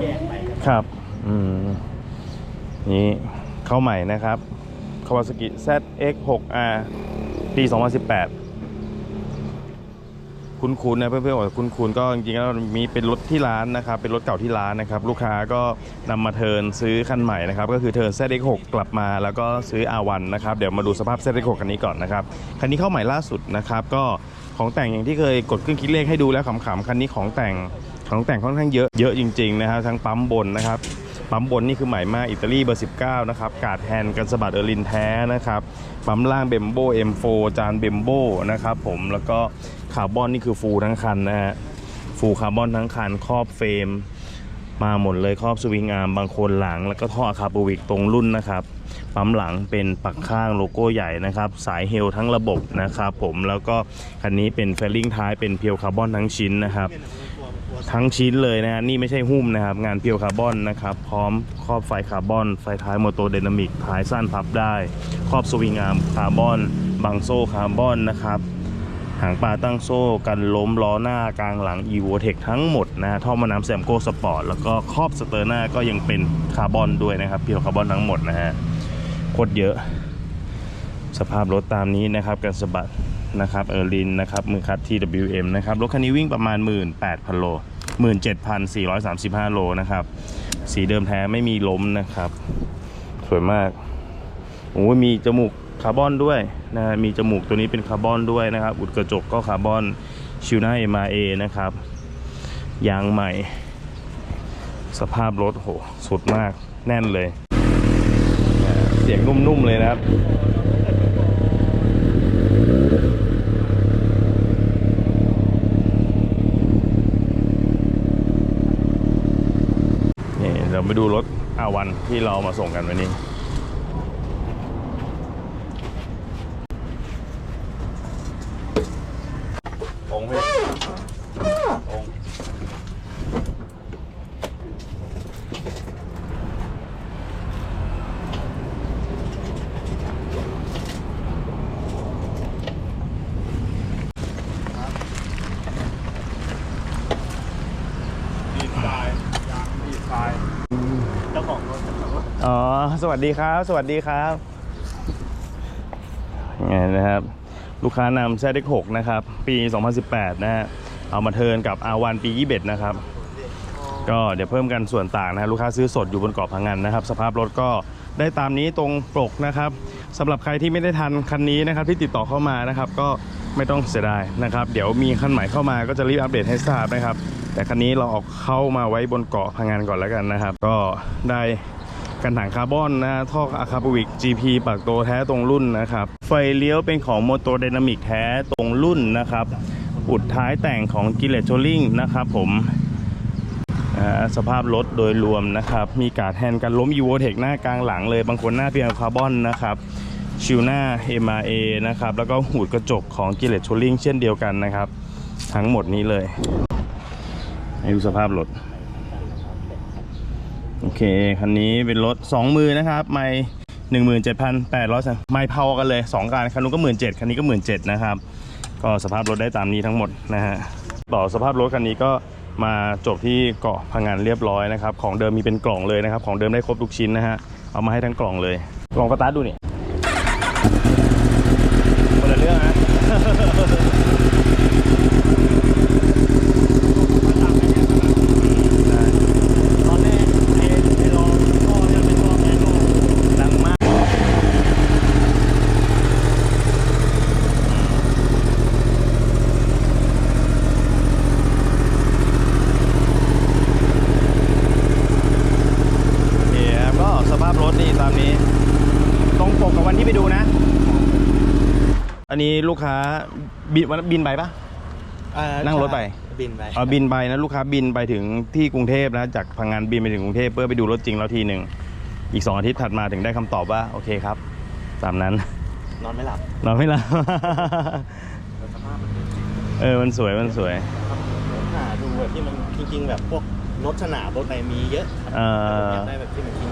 แยกไปครับครับ อืม นี่เข้าใหม่นะครับ Kawasaki ZX6R ปี 2018 คุ้นๆนะเพื่อนๆบอกคุ้นๆก็จริงๆแล้วมีเป็นรถที่ร้านนะครับเป็นรถเก่าที่ร้านนะครับลูกค้าก็นำมาเทิร์นซื้อคันใหม่นะครับก็คือเทิร์น ZX6 กลับมาแล้วก็ซื้อ R1 นะครับเดี๋ยวมาดูสภาพ ZX6 คันนี้ก่อนนะครับคันนี้เข้าใหม่ล่าสุดนะครับก็ของแต่งอย่างที่เคยกดเครื่องคิดเลขให้ดูแล้วขำๆคันนี้ของแต่งของแต่งค่อนข้างเยอะเยอะจริงๆนะครับทั้งปั๊มบนนะครับ ปั๊มบนนี่คือใหม่มากอิตาลีเบอร์ 19 นะครับ กาดแฮนกันสบัดเออร์ลินแท้นะครับ ปั๊มล่างเบมโบ M4 จานเบมโบนะครับผมแล้วก็คาร์บอนนี่คือฟูทั้งคันนะฮะฟูคาร์บอนทั้งคันครอบเฟรมมาหมดเลยครอบสวิงอาร์มบางคนหลัง แล้วก็ท่ออะคาปูวิกตรงรุ่นนะครับปั๊มหลังเป็นปักข้างโลโก้ใหญ่นะครับ สายเฮลทั้งระบบนะครับผมแล้วก็คันนี้เป็นเฟลลิ่งท้ายเป็นเพียวคาร์บอนทั้งชิ้นนะครับ ทั้งชิ้นเลยนะฮะนี่ไม่ใช่หุ้มนะครับ งานเพียวคาร์บอนนะครับ พร้อมครอบไฟคาร์บอน ไฟท้ายโมโตไดนามิกท้ายสั้นพับได้ ครอบสวิงอาร์มคาร์บอน บังโซ่คาร์บอนนะครับหางปลาตั้งโซ่กันล้มล้อหน้ากลางหลัง e v o t e c ทั้งหมดนะฮะท่อมาน้ำแซมโก้สปอร์ตแล้วก็ครอบสเตอร์หน้าก็ยังเป็นคาร์บอนด้วยนะครับเพียวคาร์บอนทั้งหมดนะฮะโคตรเยอะ สภาพรถตามนี้นะครับกันสะบัด นะครับเออร์ลินนะครับมือคัด TWM นะครับรถคันนี้วิ่งประมาณ 18,000 โล 17,435 โลนะครับสีเดิมแท้ไม่มีล้มนะครับ สวยมากโอ้ยมีจมูกคาร์บอนด้วยนะมีจมูกตัวนี้เป็นคาร์บอนด้วยนะครับ อุดกระจกก็คาร์บอนชิวหน้า MRA นะครับยางใหม่ สภาพรถโหสุดมากแน่นเลย เสียงนุ่มๆเลยนะครับ ดี๋ยวไปดูรถอาวันที่เรามาส่งกันวันนี้องค์พี่องค์ดีไซน์ยางดีไซน์ เจ้า ของรถอ๋อ สวัสดีครับ สวัสดีครับไงนะครับ ลูกค้านำ ZX6 นะครับ ปี 2018 นะฮะ เอามาเทินกับ R1 ปี 21 นะครับ ก็เดี๋ยวเพิ่มกันส่วนต่างนะฮะลูกค้าซื้อสดอยู่บนเกาะพังงานนะครับ สภาพรถก็ได้ตามนี้ตรงปกนะครับสำหรับใครที่ไม่ได้ทันคันนี้นะครับที่ติดต่อเข้ามานะครับ ก็ ไม่ต้องเสียดายนะครับ เดี๋ยวมีคันใหม่เข้ามาก็จะรีบอัปเดตให้ทราบนะครับ แต่คันนี้เราเอาเข้ามาไว้บนเกาะพังงานก่อนแล้วกันนะครับ ก็ได้กันถังคาร์บอนนะท่ออะคาบูวิก GP ปากโตแท้ตรงรุ่นนะครับ ไฟเลี้ยวเป็นของโมโตไดนามิกแท้ตรงรุ่นนะครับ อุดท้ายแต่งของกิเลตโชลิงนะครับผมสภาพรถโดยรวมนะครับ มีการดแฮนด์กันล้ม e v o t e c หน้ากลางหลังเลย บางคนหน้าเพียงคาร์บอนนะครับ ชิวหน้า MRA นะครับ แล้วก็หูดกระจกของกิเลตโชลิงเช่นเดียวกันนะครับ ทั้งหมดนี้เลยให้ดูสภาพรถโอเค คันนี้เป็นรถ 2 มือนะครับ ไม่หนึ่งหมื่นเจ็ดพันแปดร้อยไม่เผากันเลย 2การคันนู้นก็หมื่นเจ็ดคันนี้ก็หมื่นเจ็ดนะครับ ก็สภาพรถได้ตามนี้ทั้งหมดนะฮะต่อสภาพรถคันนี้ก็มาจบที่เกาะพังงานเรียบร้อยนะครับ ของเดิมมีเป็นกล่องเลยนะครับ ของเดิมได้ครบทุกชิ้นนะฮะ เอามาให้ทั้งกล่องเลยลองสตาร์ดูนี่ คนละเรื่องนะตอนแรกไอ้ไอ้ลองท่อเนี่ยเป็นท่อแมนนวลดังมาเคครับก็สภาพรถนี่ตามนี้ ตรงปกกับวันที่ไปดูนะ อันนี้ลูกค้าบินวันบินไปปะอ่านั่งรถไปบินไปเอาบินไปนะลูกค้าบินไปถึงที่กรุงเทพนะจากพังงานบินไปถึงกรุงเทพเพื่อไปดูรถจริงแล้วทีหนึ่งอีกสองอาทิตย์ถัดมาถึงได้คำตอบว่าโอเคครับ ตามนั้น นอนไม่หลับนอนไม่หลับ สภาพมันเป็นเออมันสวยมันสวยหาดูแบบที่มันจริงๆแบบพวกรถสนามรถอะไรมีเยอะครับเออผมอยากได้แบบที่มันจริง